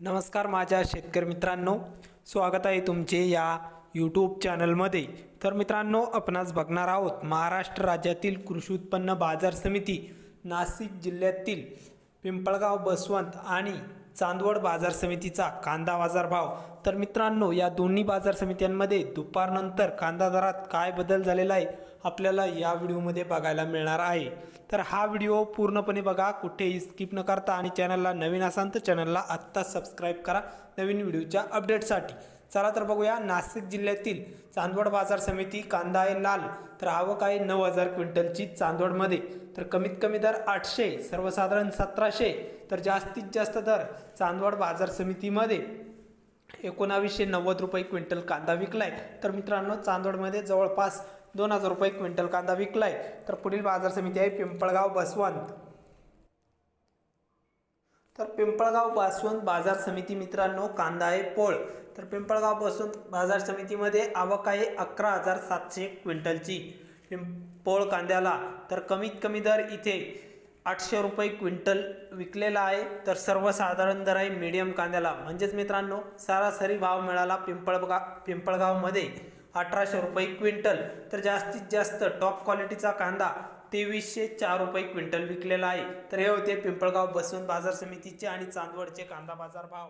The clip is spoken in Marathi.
नमस्कार माझ्या शेतकरी मित्रांनो. स्वागत आहे तुमचे या यूट्यूब चॅनलमध्ये तर मित्रांनो आपणास बघणार आहोत महाराष्ट्र राज्यातील कृषी उत्पन्न बाजार समिती नाशिक जिल्ह्यातील पिंपळगाव बसवंत आणि चांदवड बाजार समितीचा कांदा बाजार भाव तर मित्रांनो या दोन्ही बाजार समित्यांमध्ये दुपारनंतर कांदा दरात काय बदल झालेला आहे आपल्याला या व्हिडिओमध्ये बघायला मिळणार आहे. तर हा व्हिडिओ पूर्णपणे बघा कुठेही स्किप न करता आणि चॅनलला नवीन असाल तर चॅनलला आत्ता सबस्क्राईब करा नवीन व्हिडिओच्या अपडेटसाठी. चला तर बघूया. नाशिक जिल्ह्यातील चांदवड बाजार समिती कांदा आहे लाल तर आवक आहे नऊ हजार क्विंटलची चांदवडमध्ये. तर कमीत कमी दर आठशे सर्वसाधारण सतराशे तर जास्तीत जास्त दर चांदवड बाजार समितीमध्ये. एकोणावीसशे नव्वद रुपये क्विंटल कांदा विकलाय. तर मित्रांनो चांदवडमध्ये जवळपास दोन हजार रुपये क्विंटल कांदा विकलाय. तर पुढील बाजार समिती आहे पिंपळगाव बसवंत. तर पिंपळगावपासून बाजार समिती मित्रांनो कांदा आहे पोळ. तर पिंपळगावपासून बाजार समितीमध्ये आवक आहे अकरा हजार सातशे क्विंटलची पिंप पोळ कांद्याला. तर कमीत कमी दर इथे आठशे रुपये क्विंटल विकलेला आहे. तर सर्वसाधारण दर आहे मीडियम कांद्याला. म्हणजेच मित्रांनो सरासरी भाव मिळाला पिंपळगा पिंपळगावमध्ये. अठराशे रुपये क्विंटल. तर जास्तीत जास्त टॉप क्वालिटीचा कांदा तेवीसशे चार रुपये क्विंटल विकलेला आहे. तर हे होते पिंपळगाव बसवून बाजार समितीचे आणि चांदवडचे कांदा बाजार भाव.